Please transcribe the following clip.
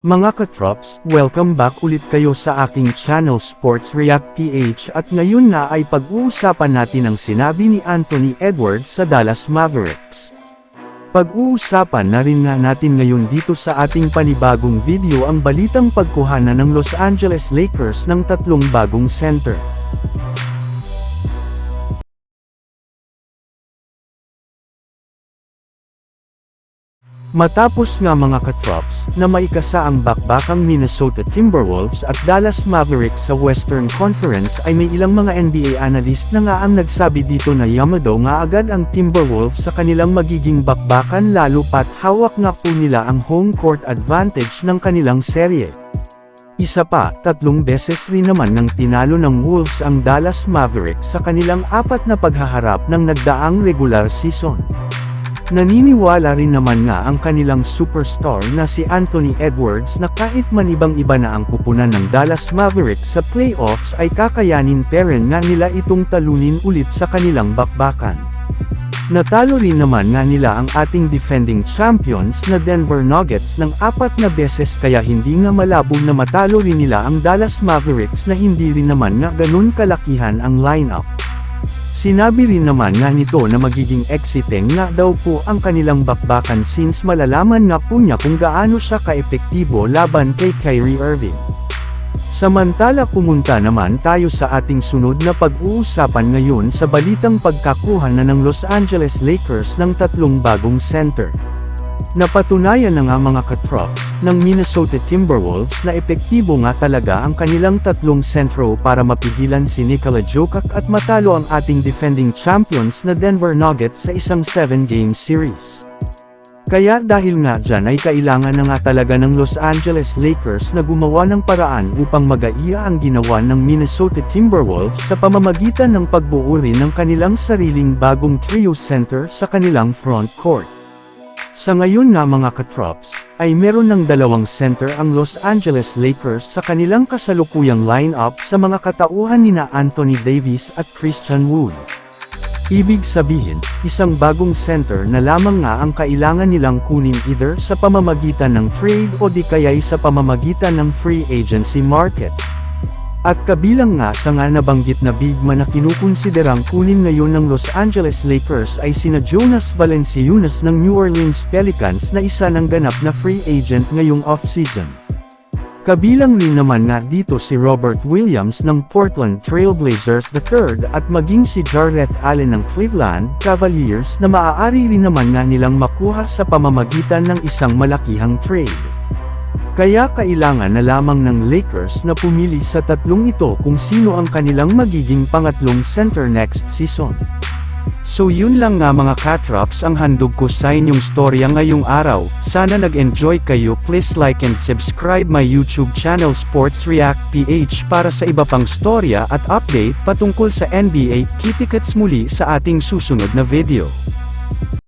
Mga katrops, welcome back ulit kayo sa aking channel Sports React PH at ngayon na ay pag-uusapan natin ang sinabi ni Anthony Edwards sa Dallas Mavericks. Pag-uusapan na rin nga natin ngayon dito sa ating panibagong video ang balitang pagkuhanan ng Los Angeles Lakers ng tatlong bagong center. Matapos nga mga katrops, na maikasa ang bakbakang Minnesota Timberwolves at Dallas Mavericks sa Western Conference ay may ilang mga NBA analyst na nga ang nagsabi dito na Yamado nga agad ang Timberwolves sa kanilang magiging bakbakan lalo pat hawak nga po nila ang home court advantage ng kanilang serye. Isa pa, tatlong beses rin naman nang tinalo ng Wolves ang Dallas Mavericks sa kanilang apat na paghaharap ng nagdaang regular season. Naniniwala rin naman nga ang kanilang superstar na si Anthony Edwards na kahit man ibang-iba na ang kupunan ng Dallas Mavericks sa playoffs ay kakayanin pa rin nga nila itong talunin ulit sa kanilang bakbakan. Natalo rin naman nga nila ang ating defending champions na Denver Nuggets ng apat na beses kaya hindi nga malabo na matalo rin nila ang Dallas Mavericks na hindi rin naman nga ganun kalakihan ang lineup. Sinabi rin naman nga nito na magiging exciting nga daw po ang kanilang bakbakan since malalaman nga po niya kung gaano siya kaepektibo laban kay Kyrie Irving. Samantala pumunta naman tayo sa ating sunod na pag-uusapan ngayon sa balitang pagkakuha na ng Los Angeles Lakers ng tatlong bagong center. Napatunayan na nga mga katrops, ng Minnesota Timberwolves na epektibo nga talaga ang kanilang tatlong sentro para mapigilan si Nikola Jokic at matalo ang ating defending champions na Denver Nuggets sa isang 7-game series. Kaya dahil nga dyan ay kailangan na nga talaga ng Los Angeles Lakers na gumawa ng paraan upang magaiya ang ginawa ng Minnesota Timberwolves sa pamamagitan ng pagbuo rin ng kanilang sariling bagong trio center sa kanilang front court. Sa ngayon nga mga katrops, ay meron ng dalawang center ang Los Angeles Lakers sa kanilang kasalukuyang lineup sa mga katauhan nina Anthony Davis at Christian Wood. Ibig sabihin, isang bagong center na lamang nga ang kailangan nilang kunin either sa pamamagitan ng trade o di kaya'y sa pamamagitan ng free agency market. At kabilang nga sa nga nabanggit na big man na kinukonsiderang kunin ngayon ng Los Angeles Lakers ay sina Jonas Valanciunas ng New Orleans Pelicans na isa ng ganap na free agent ngayong offseason. Kabilang rin naman nga dito si Robert Williams ng Portland Trailblazers III at maging si Jarrett Allen ng Cleveland Cavaliers na maaari rin naman nga nilang makuha sa pamamagitan ng isang malakihang trade. Kaya kailangan na lamang ng Lakers na pumili sa tatlong ito kung sino ang kanilang magiging pangatlong center next season. So yun lang nga mga katrops ang handog ko sa inyong storya ngayong araw, sana nag-enjoy kayo please like and subscribe my YouTube channel Sports React PH para sa iba pang storya at update patungkol sa NBA, kitikets muli sa ating susunod na video.